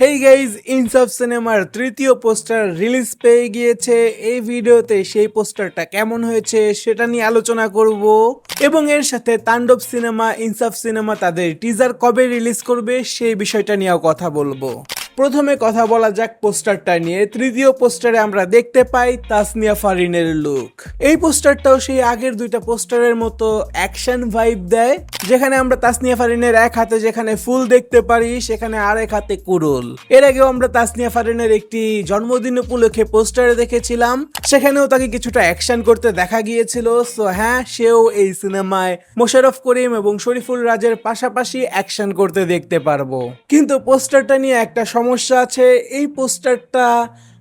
Hey guys ইনসাফ সিনেমার তৃতীয় পোস্টার রিলিজ পেয়ে গিয়েছে। এই ভিডিওতে সেই পোস্টারটা কেমন হয়েছে সেটা নিয়ে আলোচনা করব। এবং এর সাথে তাণ্ডব সিনেমা ইনসাফ সিনেমা তাদের টিজার কবে রিলিজ করবে সেই বিষয়টা নিয়েও কথা বলব। প্রথমে কথা বলা যাক পোস্টারটা নিয়ে। তৃতীয় পোস্টারে আমরা দেখতে পাই তাসনিয়া ফারিনের লুক এই পোস্টারটাও সেই আগের দুইটা পোস্টারের মতো অ্যাকশন ভাইব দেয়, যেখানে আমরা তাসনিয়া ফারিনের এক হাতে যেখানে ফুল দেখতে পারি, সেখানে আরেক হাতে কুরুল এর আগেও আমরা তাসনিয়া ফারিনের একটি জন্মদিন উপলক্ষে পোস্টারে দেখেছিলাম, সেখানেও তাকে কিছুটা অ্যাকশন করতে দেখা গিয়েছিল। সো হ্যাঁ সেও এই সিনেমায় মোশাররফ করিম এবং শরীফুল রাজের পাশাপাশি অ্যাকশন করতে দেখতে পারব। কিন্তু পোস্টারটা নিয়ে একটা আছে। এই পোস্টারটা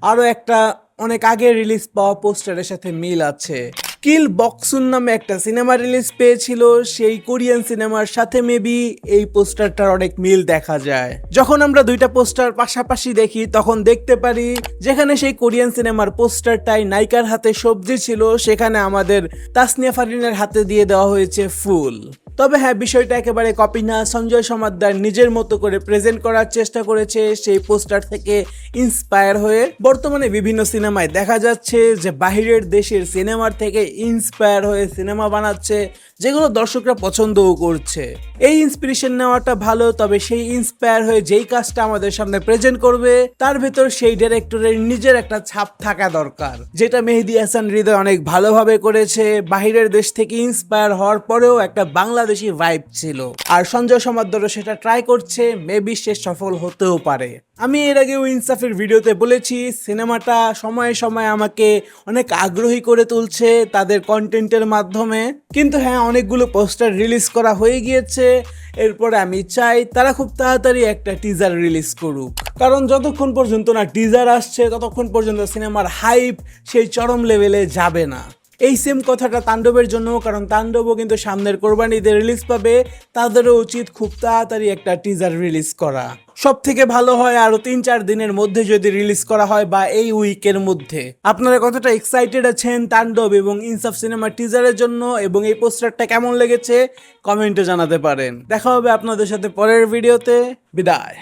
আরও একটা অনেক আগে রিলিজ পাওয়া পোস্টারের সাথে মিল আছে। কিল বক্সুন নামে একটা সিনেমা রিলিজ পেয়েছিল। সেই কোরিয়ান সিনেমার সাথে মেবি এই পোস্টারটার অনেক মিল দেখা যায়। যখন আমরা দুইটা পোস্টার পাশাপাশি দেখি, তখন দেখতে পারি যেখানে সেই কোরিয়ান সিনেমার পোস্টারটাই নায়িকার হাতে সবজি ছিল, সেখানে আমাদের তাসনিয়া ফারিনের হাতে দিয়ে দেওয়া হয়েছে ফুল। তবে হ্যাঁ বিষয়টা একেবারে কপি না। সঞ্জয় সমাদ্দার নিজের মতো করে প্রেজেন্ট করার চেষ্টা করেছে সেই পোস্টার থেকে ইন্সপায়ার হয়ে। বর্তমানে বিভিন্ন সিনেমায় দেখা যাচ্ছে যে বাহিরের দেশের সিনেমার থেকে ইন্সপায়ার হয়ে সিনেমা বানাচ্ছে, যেগুলো দর্শকরা পছন্দও করছে। এই ইন্সপিরেশন নেওয়াটা ভালো, তবে সেই ইন্সপায়ার হয়ে যেই কাজটা আমাদের সামনে প্রেজেন্ট করবে, তার ভেতর সেই ডিরেক্টরের নিজের একটা ছাপ থাকা দরকার, যেটা মেহেদি হাসান হৃদয় অনেক ভালোভাবে করেছে। বাহিরের দেশ থেকে ইন্সপায়ার হওয়ার পরেও একটা বাংলাদেশি ভাইব ছিল। আর সঞ্জয় সমাদ্দরও সেটা ট্রাই করছে মেবি সে সফল হতেও পারে। আমি এর আগেও ইনসাফের ভিডিওতে বলেছি, সিনেমাটা সময়ে সময়ে আমাকে অনেক আগ্রহী করে তুলছে তাদের কন্টেন্টের মাধ্যমে। কিন্তু হ্যাঁ অনেকগুলো পোস্টার রিলিজ করা হয়ে গিয়েছে। এরপরে আমি চাই তারা খুব তাড়াতাড়ি একটা টিজার রিলিজ করুক। কারণ যতক্ষণ পর্যন্ত না টিজার আসছে, ততক্ষণ পর্যন্ত সিনেমার হাইপ সেই চরম লেভেলে যাবে না। এই সেম কথাটা তাণ্ডবের জন্য কারণ তাণ্ডবও কিন্তু সামনের কোরবানিতে রিলিজ পাবে। তাদেরও উচিত খুব তাড়াতাড়ি একটা টিজার রিলিজ করা। সব থেকে ভালো হয় আরও তিন চার দিনের মধ্যে যদি রিলিজ করা হয় বা এই উইকের মধ্যে। আপনারা কতটা এক্সাইটেড আছেন তাণ্ডব এবং ইনসাফ সিনেমা টিজারের জন্য এবং এই পোস্টারটা কেমন লেগেছে কমেন্টে জানাতে পারেন। দেখা হবে আপনাদের সাথে পরের ভিডিওতে বিদায়।